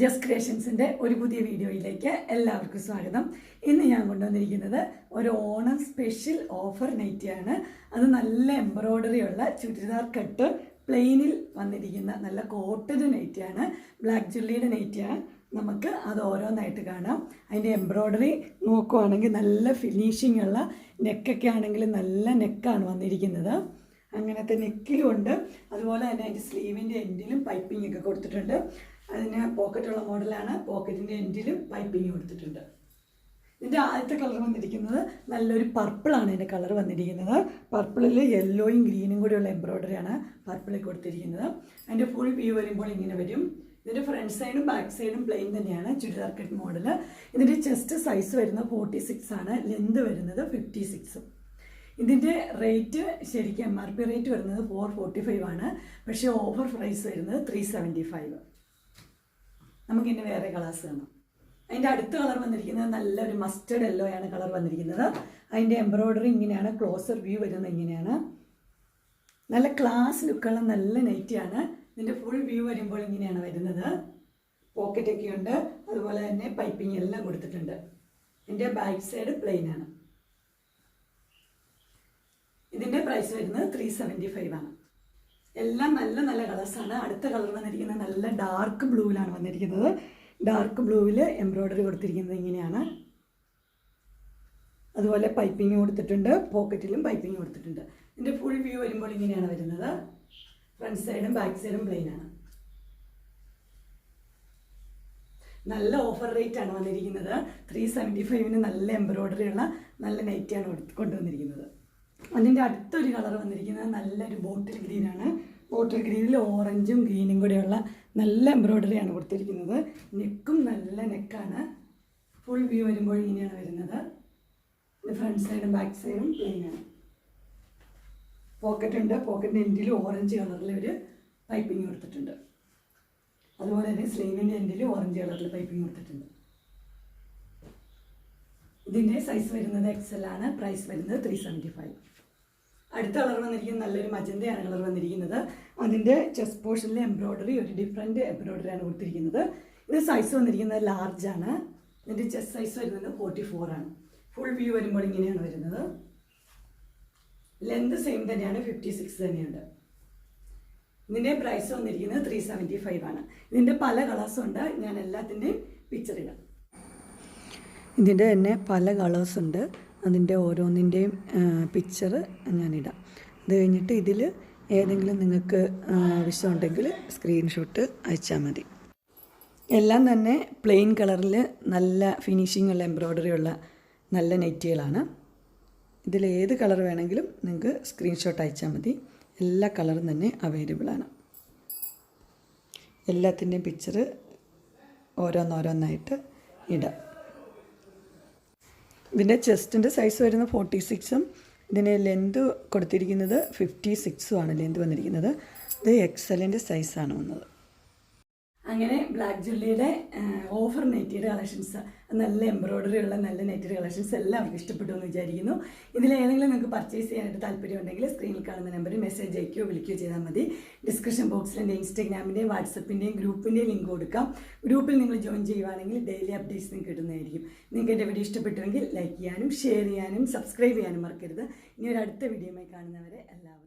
Just ക്രിയേഷൻസിന്റെ ഒരു പുതിയ വീഡിയോയിലേക്ക് എല്ലാവർക്കും സ്വാഗതം. ഇന്ന് ഞാൻ കൊണ്ടുവന്നിരിക്കുന്നത് ഒരു ഓണം സ്പെഷ്യൽ ഓഫർ നൈറ്റിയാണ് അത് നല്ല എംബ്രോയ്ഡറി ഉള്ള ചുരിദാർ കട്ട് പ്ലെയിനിൽ വന്നിരിക്കുന്ന നല്ല കോട്ടഡ് നൈറ്റിയാണ് ബ്ലാക്ക് ജുള്ളിയുടെ നൈറ്റിയാണ് നമുക്ക് അത് ഓരോന്നായിട്ട് കാണാം. അതിന്റെ എംബ്രോയ്ഡറി നോക്കുവാണെങ്കിൽ നല്ല ഫിനിഷിംഗ് ഉള്ള നെക്കൊക്കെ ആണെങ്കിൽ നല്ല നെക്കാണ് വന്നിരിക്കുന്നത്. അങ്ങനത്തെ നെക്കിലും ഉണ്ട് അതുപോലെ തന്നെ അതിന്റെ സ്ലീവിന്റെ എൻഡിലും പൈപ്പിംഗ് ഒക്കെ കൊടുത്തിട്ടുണ്ട്. അതിന് പോക്കറ്റുള്ള മോഡലാണ് പോക്കറ്റിന്റെ എൻഡിലും പൈപ്പിംഗ് കൊടുത്തിട്ടുണ്ട് ഇതിന്റെ ആദ്യത്തെ കളർ വന്നിരിക്കുന്നത് നല്ലൊരു പർപ്പിളാണ് ഇതിന്റെ കളർ വന്നിരിക്കുന്നത്. പർപ്പിളിൽ യെല്ലോയും ഗ്രീനും കൂടിയുള്ള എംബ്രോയ്ഡറിയാണ് പർപ്പിളിൽ കൊടുത്തിരിക്കുന്നത്. അതിന്റെ ഫുൾ വ്യൂ വരുമ്പോൾ ഇങ്ങനെ വരും. ഇതിന്റെ ഫ്രണ്ട് സൈഡും ബാക്ക് സൈഡും പ്ലെയിൻ തന്നെയാണ് ചുരിദാർ കട്ട് മോഡൽ ഇതിന്റെ ചെസ്റ്റ് സൈസ് വരുന്നത് ഫോർട്ടി സിക്സ് ആണ്. ലെന്ത് വരുന്നത് ഫിഫ്റ്റി സിക്സും ഇതിന്റെ റേറ്റ് ശരിക്കും എം ആർ പി റേറ്റ് വരുന്നത് ഫോർ ഫോർട്ടി ഫൈവ് ആണ്. പക്ഷേ ഓഫർ പ്രൈസ് വരുന്നത് ത്രീ സെവന്റി ഫൈവ് നമുക്കിന്റെ വേറെ കളേഴ്സ് കാണാം. അതിന്റെ അടുത്ത കളർ വന്നിരിക്കുന്നത് നല്ലൊരു മസ്റ്റർഡ് ആണ് കളർ വന്നിരിക്കുന്നത്. അതിന്റെ എംബ്രോയിഡറി ഇങ്ങനെയാണ് ക്ലോസർ വ്യൂ വരുന്നത് ഇങ്ങനെയാണ്. നല്ല ക്ലാസ് ലുക്കുള്ള നല്ല നൈറ്റിയാണ് ഇതിന്റെ ഫുൾ വ്യൂ വരുമ്പോൾ ഇങ്ങനെയാണ് വരുന്നത്. പോക്കറ്റൊക്കെ ഉണ്ട്. അതുപോലെ തന്നെ പൈപ്പിംഗ് എല്ലാം കൊടുത്തിട്ടുണ്ട്. ഇതിന്റെ ബാക്ക് സൈഡ് പ്ലെയിൻ ആണ്. ഇതിന്റെ പ്രൈസ് വരുന്നത് ത്രീ സെവന്റി ഫൈവ് ആണ്. എല്ലാം നല്ല നല്ല കളേഴ്സാണ് അടുത്ത കളർ വന്നിരിക്കുന്നത് നല്ല ഡാർക്ക് ബ്ലൂവിലാണ് വന്നിരിക്കുന്നത്. ഡാർക്ക് ബ്ലൂവിൽ എംബ്രോയ്ഡറി കൊടുത്തിരിക്കുന്നത് ഇങ്ങനെയാണ്. അതുപോലെ പൈപ്പിംഗ് കൊടുത്തിട്ടുണ്ട്. പോക്കറ്റിലും പൈപ്പിംഗ് കൊടുത്തിട്ടുണ്ട്. ഇതിന്റെ ഫുൾ വ്യൂ വരുമ്പോൾ ഇങ്ങനെയാണ് വരുന്നത്. ഫ്രണ്ട് സൈഡും ബാക്ക് സൈഡും പ്ലെയിൻ ആണ്. നല്ല ഓഫർ റേറ്റ് ആണ് വന്നിരിക്കുന്നത്. ത്രീ സെവന്റി ഫൈവിന് നല്ല എംബ്രോയ്ഡറി ഉള്ള നല്ല നൈറ്റിയാണ് കൊണ്ടുവന്നിരിക്കുന്നത്. അതിന്റെ അടുത്തൊരു കളർ വന്നിരിക്കുന്നത് നല്ലൊരു ബോട്ടിൽ ഗ്രീനാണ് ബോട്ടിൽ ഗ്രീനിൽ ഓറഞ്ചും ഗ്രീനും കൂടെയുള്ള നല്ല എംബ്രോയ്ഡറിയാണ് കൊടുത്തിരിക്കുന്നത്. നെക്കും നല്ല നെക്കാണ്. ഫുൾ വ്യൂ വരുമ്പോൾ ഇങ്ങനെയാണ് വരുന്നത്. ഫ്രണ്ട് സൈഡും ബാക്ക് സൈഡും പ്ലെയിനാണ് പോക്കറ്റ് ഉണ്ട്. പോക്കറ്റിന്റെ എൻഡിൽ ഓറഞ്ച് കളറിൽ ഒരു പൈപ്പിംഗ് കൊടുത്തിട്ടുണ്ട്. അതുപോലെ തന്നെ സ്ലീവിന്റെ എൻഡിൽ ഓറഞ്ച് കളറിൽ പൈപ്പിംഗ് കൊടുത്തിട്ടുണ്ട്. ഇതിന്റെ സൈസ് വരുന്നത് എക്സൽ ആണ്. പ്രൈസ് വരുന്നത് ത്രീ സെവന്റി ഫൈവ് അടുത്ത കളർ വന്നിരിക്കുന്നത് നല്ലൊരു മജന്തയാണ് കളർ വന്നിരിക്കുന്നത്. അതിന്റെ ചെസ്റ്റ് പോർഷനിലെ എംബ്രോയ്ഡറി ഒരു ഡിഫറെന്റ് എംബ്രോയ്ഡറി ആണ് കൊടുത്തിരിക്കുന്നത്. ഇത് സൈസ് വന്നിരിക്കുന്നത് ലാർജാണ് ഇതിന്റെ ചെസ്റ്റ് സൈസ് വരുന്നത് ഫോർട്ടി ഫോർ ആണ്. ഫുൾ വ്യൂ വരുമ്പോൾ ഇങ്ങനെയാണ് വരുന്നത്. ലെന്ത് സെയിം തന്നെയാണ് ഫിഫ്റ്റി സിക്സ് തന്നെയുണ്ട്. ഇതിന്റെ പ്രൈസ് വന്നിരിക്കുന്നത് ത്രീ സെവന്റി ഫൈവ് ആണ്. ഇതിന്റെ പല കളേഴ്സും ഉണ്ട്. ഞാൻ എല്ലാത്തിന്റെയും പിക്ചർ ഇടാം. ഇതിന്റെ തന്നെ പല കളേഴ്സ് ഉണ്ട്. അതിന്റെ ഓരോന്നിന്റെയും പിക്ചർ ഞാനിടാം. അത് കഴിഞ്ഞിട്ട് ഇതിൽ ഏതെങ്കിലും നിങ്ങൾക്ക് ആവശ്യമുണ്ടെങ്കിൽ സ്ക്രീൻഷോട്ട് അയച്ചാൽ മതി. എല്ലാം തന്നെ പ്ലെയിൻ കളറിൽ നല്ല ഫിനിഷിംഗ് ഉള്ള എംബ്രോയ്ഡറി ഉള്ള നല്ല നെറ്റുകളാണ്. ഇതിൽ ഏത് കളർ വേണമെങ്കിലും നിങ്ങൾക്ക് സ്ക്രീൻഷോട്ട് അയച്ചാൽ മതി. എല്ലാ കളറും തന്നെ അവൈലബിൾ ആണ്. എല്ലാത്തിന്റെയും പിക്ചർ ഓരോന്നോരോന്നായിട്ട് ഇടാം. ഇതിന്റെ ചെസ്റ്റിന്റെ സൈസ് വരുന്ന ഫോർട്ടി സിക്സും ഇതിന് ലെന്ത് കൊടുത്തിരിക്കുന്നത് ഫിഫ്റ്റി സിക്സും ആണ് ലെന്ത് വന്നിരിക്കുന്നത്. ഇത് എക്സലിന്റെ സൈസാണ് വന്നത്. അങ്ങനെ ബ്ലാക്ക് ജുല്ലിയുടെ ഓഫർ നെറ്റിയുടെ കളക്ഷൻസ് നല്ല എംബ്രോയ്ഡറി ഉള്ള നല്ല നെറ്റിയുടെ കളക്ഷൻസ് എല്ലാവർക്കും ഇഷ്ടപ്പെട്ടു എന്ന് വിചാരിക്കുന്നു. ഇതിലേതെങ്കിലും നിങ്ങൾക്ക് പർച്ചേസ് ചെയ്യാനായിട്ട് താല്പര്യമുണ്ടെങ്കിൽ സ്ക്രീനിൽ കാണുന്ന നമ്പറിൽ മെസ്സേജ് അയക്കുകയോ വിളിക്കുകയോ ചെയ്താൽ മതി. ഡിസ്ക്രിപ്ഷൻ ബോക്സിൽ എന്റെ ഇൻസ്റ്റാഗ്രാമിന്റെയും വാട്സപ്പിന്റെയും ഗ്രൂപ്പിന്റെയും ലിങ്ക് കൊടുക്കാം. ഗ്രൂപ്പിൽ നിങ്ങൾ ജോയിൻ ചെയ്യുവാണെങ്കിൽ ഡെയിലി അപ്ഡേറ്റ്സ് നിങ്ങൾക്ക് കിട്ടുന്നതായിരിക്കും. നിങ്ങൾക്ക് എന്റെ വീഡിയോ ഇഷ്ടപ്പെട്ടുവെങ്കിൽ ലൈക്ക് ചെയ്യാനും ഷെയർ ചെയ്യാനും സബ്സ്ക്രൈബ് ചെയ്യാനും മറക്കരുത്. ഇനി ഒരു അടുത്ത വീഡിയോയുമായി കാണുന്നവരെ എല്ലാവർക്കും